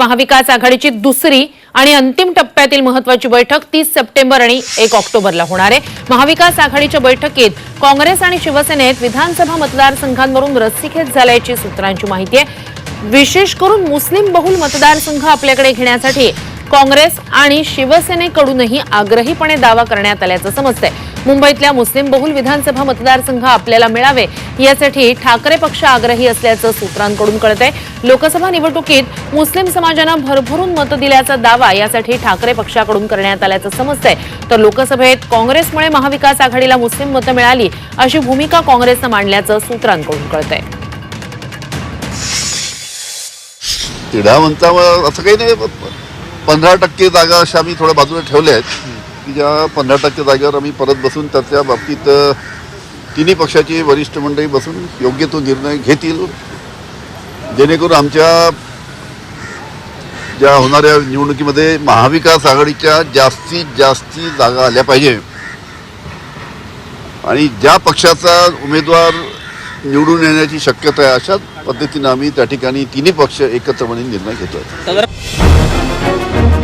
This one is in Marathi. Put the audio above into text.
महाविकास आघाडीची दुसरी आणि अंतिम टप्प्यातील महत्वाची बैठक तीस सप्टेंबर आणि एक ऑक्टोबरला होणार आहे. महाविकास आघाडीच्या बैठकीत काँग्रेस आणि शिवसेनेत विधानसभा मतदारसंघांवरून रस्सीखेच झाल्याची सूत्रांची माहिती आहे. विशेष करून मुस्लिम बहुल मतदारसंघ आपल्याकडे घेण्यासाठी काँग्रेस आणि शिवसेनेकडूनही आग्रहीपणे दावा करण्यात आल्याचं समजतंय. मुंबईतल्या मुस्लिम बहुल विधानसभा मतदारसंघ आपल्याला मिळावे यासाठी ठाकरे पक्ष आग्रही असल्याचं सूत्रांकडून कळतंय. लोकसभा निवडणुकीत मुस्लिम समाजानं भरभरून मतं दिल्याचा दावा यासाठी ठाकरे पक्षाकडून करण्यात आल्याचं समजतंय. तर लोकसभेत काँग्रेसमुळे महाविकास आघाडीला मुस्लिम मतं मिळाली अशी भूमिका काँग्रेसनं मांडल्याचं सूत्रांकडून कळतंय. तिढावंता असं काही नाही पंधरा टक्के जागा अशा आम्ही थोड्या बाजूला ठेवल्या आहेत. की ज्या पंधरा टक्के जागेवर आम्ही परत बसून त्याच्या बाबतीत तिन्ही पक्षाची वरिष्ठ मंडळी बसून योग्य तो निर्णय घेतील. जेणेकरून आमच्या ज्या होणाऱ्या निवडणुकीमध्ये महाविकास आघाडीच्या जास्तीत जास्ती जागा आल्या पाहिजे. आणि ज्या पक्षाचा उमेदवार निवडून येण्याची शक्यता आहे अशाच पद्धतीनं आम्ही त्या ठिकाणी तिन्ही पक्ष एकत्रपणे निर्णय घेतो Thank you.